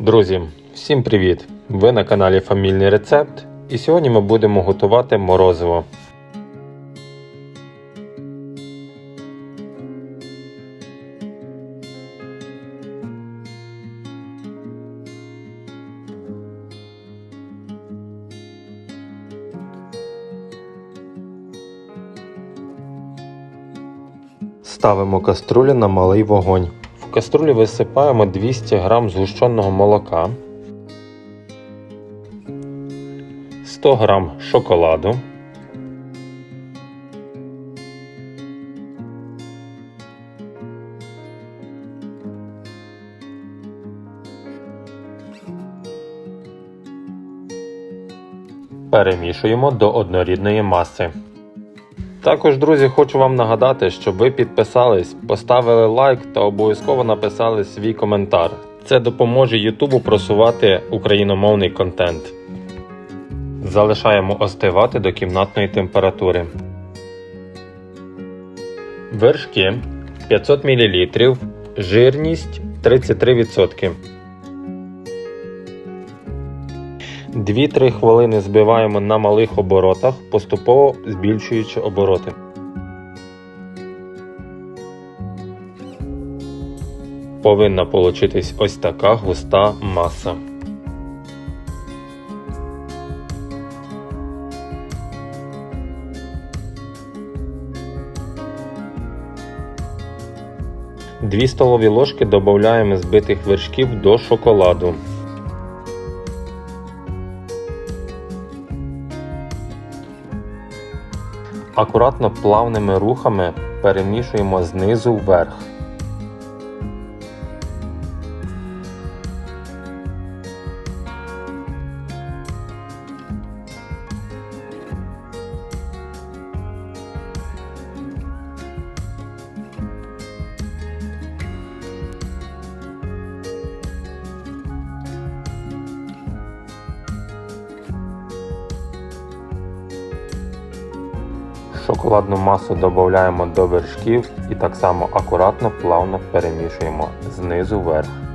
Друзі, всім привіт! Ви на каналі Фамільний Рецепт, і сьогодні ми будемо готувати морозиво. Ставимо каструлю на малий вогонь. В каструлю висипаємо 200 г згущеного молока, 100 г шоколаду, Перемішуємо до однорідної маси. Також, друзі, хочу вам нагадати, щоб ви підписались, поставили лайк та обов'язково написали свій коментар. Це допоможе Ютубу просувати україномовний контент. Залишаємо остивати до кімнатної температури. Вершки 500 мл, жирність 33%. 2-3 хвилини збиваємо на малих оборотах, поступово збільшуючи обороти. Повинна получитись ось така густа маса. Дві столові ложки додаємо збитих вершків до шоколаду. Акуратно плавними рухами перемішуємо знизу вверх. Шоколадну масу додаємо до вершків і так само акуратно плавно перемішуємо знизу вверх.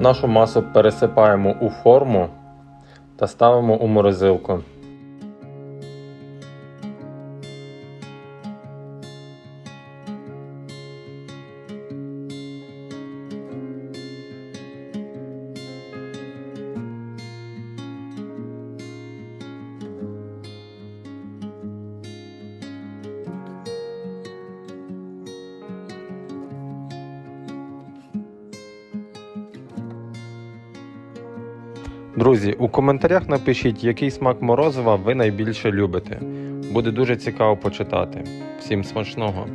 Нашу масу пересипаємо у форму та ставимо у морозилку. Друзі, у коментарях напишіть, який смак морозива ви найбільше любите. Буде дуже цікаво почитати. Всім смачного!